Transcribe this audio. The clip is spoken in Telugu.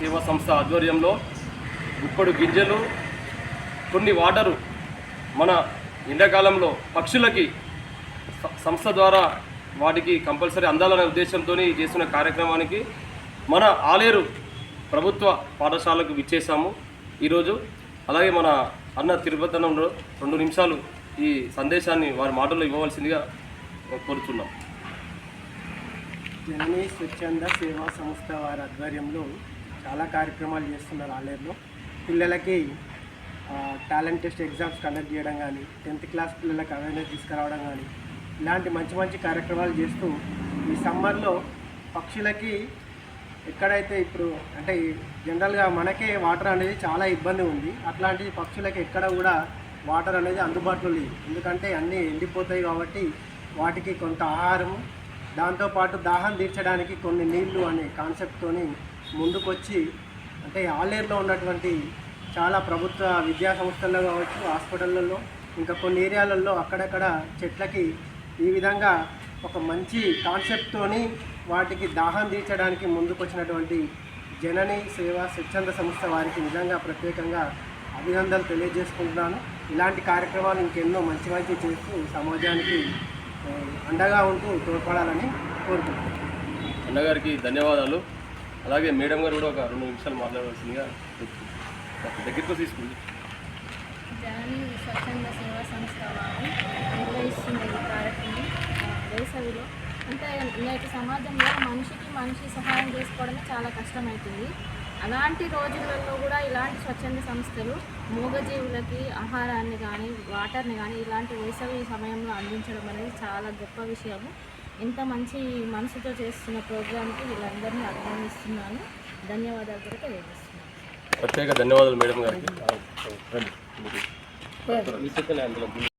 సేవా సంస్థ ఆధ్వర్యంలో గుప్పడు గింజలు కొన్ని వాటరు మన ఎండాకాలంలో పక్షులకి సంస్థ ద్వారా వాటికి కంపల్సరీ అందాలనే ఉద్దేశంతో చేస్తున్న కార్యక్రమానికి మన ఆలేరు ప్రభుత్వ పాఠశాలకు విచ్చేసాము ఈరోజు అలాగే మన అన్న తిరుపతనంలో రెండు నిమిషాలు ఈ సందేశాన్ని వారి మాటల్లో ఇవ్వవలసిందిగా కోరుతున్నాం జననీ స్వచ్ఛంద సేవా సంస్థ వారి ఆధ్వర్యంలో చాలా కార్యక్రమాలు చేస్తున్నారు ఆలయంలో పిల్లలకి టాలెంట్ టెస్ట్ ఎగ్జామ్స్ కండక్ట్ చేయడం కానీ టెన్త్ క్లాస్ పిల్లలకు అవేర్నెస్ తీసుకురావడం కానీ ఇలాంటి మంచి మంచి కార్యక్రమాలు చేస్తూ ఈ సమ్మర్లో పక్షులకి ఎక్కడైతే ఇప్పుడు అంటే జనరల్గా మనకే వాటర్ అనేది చాలా ఇబ్బంది ఉంది. అట్లాంటి పక్షులకి ఎక్కడ కూడా వాటర్ అనేది అందుబాటులో లేదు. ఎందుకంటే అన్నీ ఎండిపోతాయి కాబట్టి వాటికి కొంత ఆహారము దాంతోపాటు దాహం తీర్చడానికి కొన్ని నీళ్ళు అనే కాన్సెప్ట్తోని ముందుకొచ్చి అంటే ఆలేరులో ఉన్నటువంటి చాలా ప్రభుత్వ విద్యా సంస్థల్లో కావచ్చు హాస్పిటళ్ళల్లో ఇంకా కొన్ని ఏరియాలలో అక్కడక్కడ చెట్లకి ఈ విధంగా ఒక మంచి కాన్సెప్ట్తోని వాటికి దాహం తీర్చడానికి ముందుకొచ్చినటువంటి జనని సేవా స్వచ్ఛంద సంస్థ వారికి నిజంగా ప్రత్యేకంగా అభినందనలు తెలియజేసుకుంటున్నాను. ఇలాంటి కార్యక్రమాలు ఇంకెన్నో మంచి మంచి చేస్తూ సమాజానికి అండగా ఉంటూ తోడ్పడాలని కోరుకుంటున్నాను. అన్నగారికి ధన్యవాదాలు. అలాగే మేడం గారు కూడా ఒక రెండు నిమిషాలు మాట్లాడవలసిందిగా దగ్గరికి తీసుకుంది స్వచ్ఛంద సేవా సంస్థ వారు నిర్వహిస్తున్న ఈ కార్యక్రమం వేసవిలో అంటే నేటి సమాజంలో మనిషికి మనిషి సహాయం చేసుకోవడమే చాలా కష్టమవుతుంది అలాంటి రోజులలో కూడా ఇలాంటి స్వచ్ఛంద సంస్థలు మూగజీవులకి ఆహారాన్ని కానీ వాటర్ని కానీ ఇలాంటి వేసవి సమయంలో అందించడం అనేది చాలా గొప్ప విషయము. ఇంత మంచి మనసుతో చేస్తున్న ప్రోగ్రాంకి వీళ్ళందరినీ అభినందిస్తున్నాను. ధన్యవాదాలు కూడా తెలియజేస్తున్నాను. ప్రత్యేక ధన్యవాదాలు మేడం గారికి.